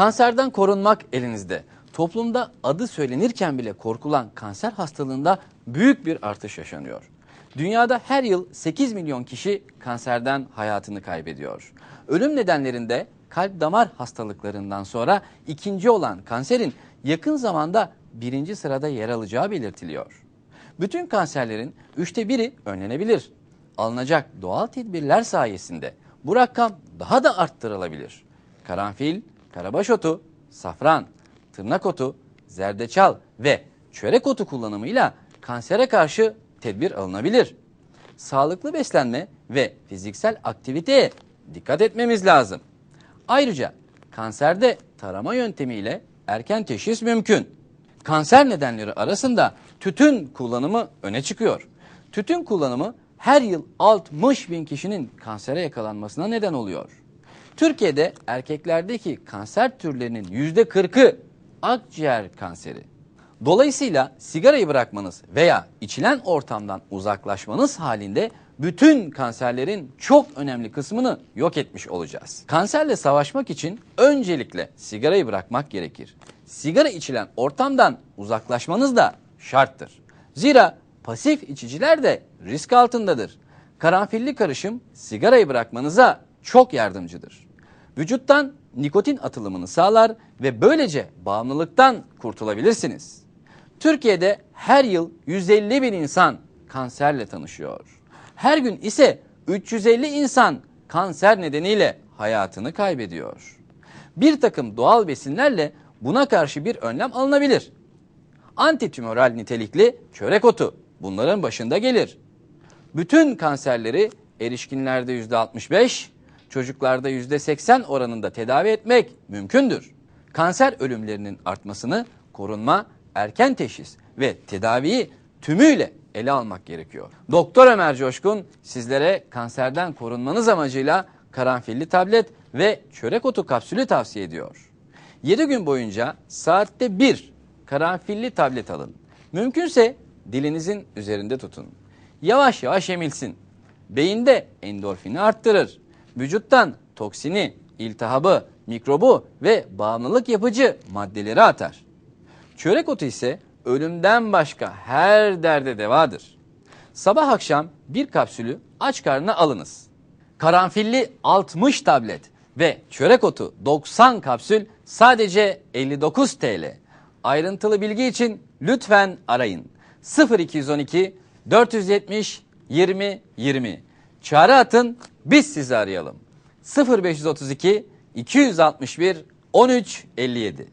Kanserden korunmak elinizde. Toplumda adı söylenirken bile korkulan kanser hastalığında büyük bir artış yaşanıyor. Dünyada her yıl 8 milyon kişi kanserden hayatını kaybediyor. Ölüm nedenlerinde kalp damar hastalıklarından sonra ikinci olan kanserin yakın zamanda birinci sırada yer alacağı belirtiliyor. Bütün kanserlerin üçte biri önlenebilir. Alınacak doğal tedbirler sayesinde bu rakam daha da arttırılabilir. Karanfil, karabaş otu, safran, tırnak otu, zerdeçal ve çörek otu kullanımıyla kansere karşı tedbir alınabilir. Sağlıklı beslenme ve fiziksel aktiviteye dikkat etmemiz lazım. Ayrıca kanserde tarama yöntemiyle erken teşhis mümkün. Kanser nedenleri arasında tütün kullanımı öne çıkıyor. Tütün kullanımı her yıl 60 bin kişinin kansere yakalanmasına neden oluyor. Türkiye'de erkeklerdeki kanser türlerinin %40'ı akciğer kanseri. Dolayısıyla sigarayı bırakmanız veya içilen ortamdan uzaklaşmanız halinde bütün kanserlerin çok önemli kısmını yok etmiş olacağız. Kanserle savaşmak için öncelikle sigarayı bırakmak gerekir. Sigara içilen ortamdan uzaklaşmanız da şarttır. Zira pasif içiciler de risk altındadır. Karanfilli karışım sigarayı bırakmanıza çok yardımcıdır. Vücuttan nikotin atılımını sağlar ve böylece bağımlılıktan kurtulabilirsiniz. Türkiye'de her yıl 150 bin insan kanserle tanışıyor. Her gün ise 350 insan kanser nedeniyle hayatını kaybediyor. Bir takım doğal besinlerle buna karşı bir önlem alınabilir. Antitümöral nitelikli çörek otu bunların başında gelir. Bütün kanserleri erişkinlerde %65, çocuklarda %80 oranında tedavi etmek mümkündür. Kanser ölümlerinin artmasını korunma, erken teşhis ve tedaviyi tümüyle ele almak gerekiyor. Doktor Ömer Coşkun sizlere kanserden korunmanız amacıyla karanfilli tablet ve çörek otu kapsülü tavsiye ediyor. 7 gün boyunca saatte bir karanfilli tablet alın. Mümkünse dilinizin üzerinde tutun. Yavaş yavaş emilsin. Beyinde endorfini arttırır. Vücuttan toksini, iltihabı, mikrobu ve bağımlılık yapıcı maddeleri atar. Çörek otu ise ölümden başka her derde devadır. Sabah akşam bir kapsülü aç karnına alınız. Karanfilli 60 tablet ve çörek otu 90 kapsül sadece 59 TL. Ayrıntılı bilgi için lütfen arayın. 0212 470 20 20. Çağrı atın biz sizi arayalım. 0532 261 13 57.